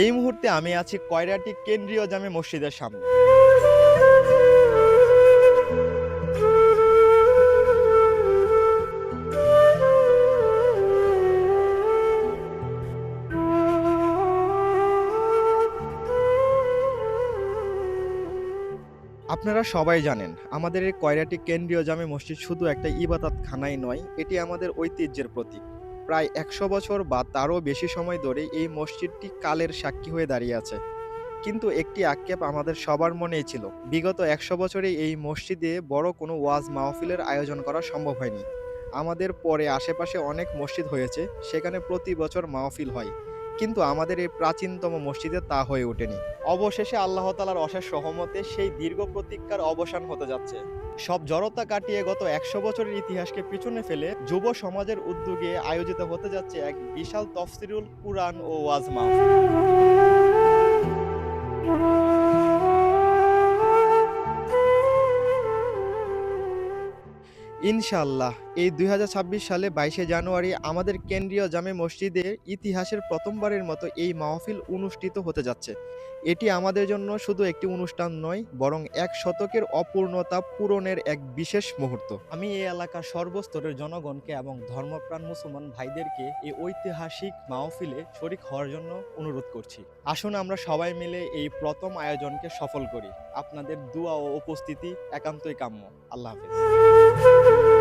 এই মুহূর্তে আমি আছি কয়রাটি কেন্দ্রীয় জামে মসজিদের সামনে। আপনারা সবাই জানেন, আমাদের এই কয়রাটি কেন্দ্রীয় জামে মসজিদ শুধু একটা ইবাদত খানাই নয়, এটি আমাদের ঐতিহ্যের প্রতীক। প্রায় একশো বছর বা তারও বেশি সময় ধরে এই মসজিদটি কালের সাক্ষী হয়ে দাঁড়িয়ে আছে। কিন্তু একটি আক্ষেপ আমাদের সবার মনেই ছিল। বিগত একশো বছরে এই মসজিদে বড় কোনো ওয়াজ মাহফিলের আয়োজন করা সম্ভব হয়নি। আমাদের পরে আশেপাশে অনেক মসজিদ হয়েছে, সেখানে প্রতি বছর মাহফিল হয়। কিন্তু আমাদের এই প্রাচীনতম মসজিদে তা হয়ে ওঠেনি। অবশেষে আল্লাহ তালার অশেষ সহমতে সেই দীর্ঘ প্রতীক্ষার অবসান হতে যাচ্ছে। সব জড়তা কাটিয়ে গত একশো বছরের ইতিহাসকে পিছনে ফেলে যুব সমাজের উদ্যোগে আয়োজিত হতে যাচ্ছে এক বিশাল তফসিরুল কুরআন ও ওয়াজমা মাহফিল। ইনশাআল্লাহ এই দুই হাজার ছাব্বিশ সালে বাইশে জানুয়ারি আমাদের কেন্দ্রীয় জামে মসজিদে ইতিহাসের প্রথমবারের মতো এই মাহফিল অনুষ্ঠিত হতে যাচ্ছে। এটি আমাদের জন্য শুধু একটি অনুষ্ঠান নয়, বরং এক শতকের অপূর্ণতা পূরণের এক বিশেষ মুহূর্ত। আমি এই এলাকার সর্বস্তরের জনগণকে এবং ধর্মপ্রাণ মুসলমান ভাইদেরকে এই ঐতিহাসিক মাহফিলে শরিক হওয়ার জন্য অনুরোধ করছি। আসুন আমরা সবাই মিলে এই প্রথম আয়োজনকে সফল করি। আপনাদের দোয়া ও উপস্থিতি একান্তই কাম্য। আল্লাহ হাফেজ।